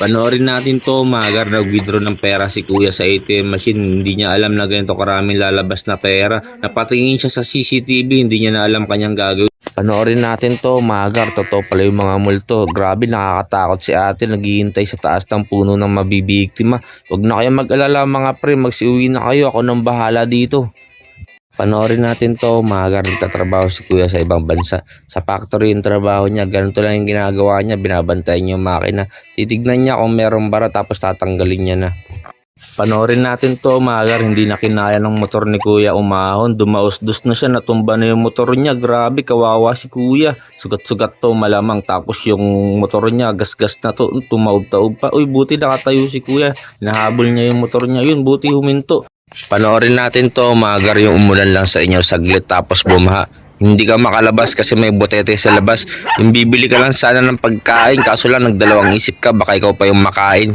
Panoorin natin to, magar nag-withdraw ng pera si kuya sa ATM machine. Hindi niya alam na ganito karaming lalabas na pera. Napatingin siya sa CCTV, hindi niya na alam kanyang gagawin. Panoorin natin to, magar. Totoo pala yung mga multo. Grabe, nakakatakot si ate. Naghihintay sa taas ng puno ng mabibiktima. Huwag na kayo mag-alala mga pre, magsiuwi na kayo. Ako nang bahala dito. Panoorin natin to, magar nagtatrabaho si kuya sa ibang bansa. Sa factory yung trabaho niya, ganito lang yung ginagawa niya, binabantayan yung makina. Titignan niya kung merong bara tapos tatanggalin niya na. Panoorin natin to, magar, hindi na kinaya ng motor ni kuya umahon, dumausdos na siya, natumba na yung motor niya, grabe, kawawa si kuya. Sugat-sugat to malamang, tapos yung motor niya, gas-gas na to, tumaob-taob pa. Uy, buti nakatayo si kuya, nahabol niya yung motor niya, yun, buti huminto. Panoorin natin to, magar yung umulan lang sa inyo saglit tapos bumaha. Hindi ka makalabas kasi may botete sa labas. Yung bibili ka lang sana ng pagkain kaso lang nagdalawang isip ka baka ikaw pa yung makain.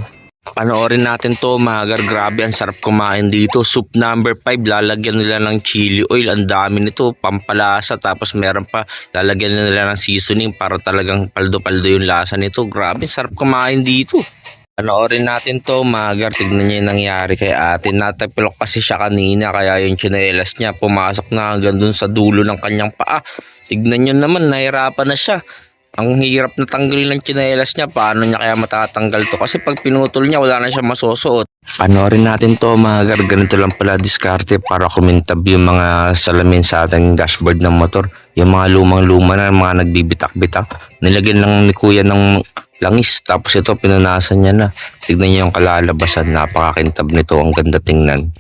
Panoorin natin to, magar, grabe, ang sarap kumain dito. Soup number 5, lalagyan nila ng chili oil. Ang dami nito, pampalasa. Tapos meron pa, lalagyan nila ng seasoning para talagang paldo-paldo yung lasa nito. Grabe, sarap kumain dito. Panoorin natin to, magar, tignan niya yung nangyari kay ate. Natapilok kasi siya kanina, kaya yung tsinelas niya pumasok na hanggang dun sa dulo ng kanyang paa. Tignan niyo naman, nahirapan na siya. Ang hirap na tanggalin ng tsinelas niya, paano niya kaya matatanggal to? Kasi pag pinutol niya, wala na siya masusuot. Panoorin natin to, magar, ganito lang pala diskarte para kumintab yung mga salamin sa ating dashboard ng motor. Yung mga lumang-luma na, mga nagbibitak-bitak. Nilagyan lang ni kuya ng langis. Tapos ito, pinunasan niya na. Tignan niyo yung kalalabasan. Napakakintab nito. Ang ganda tingnan.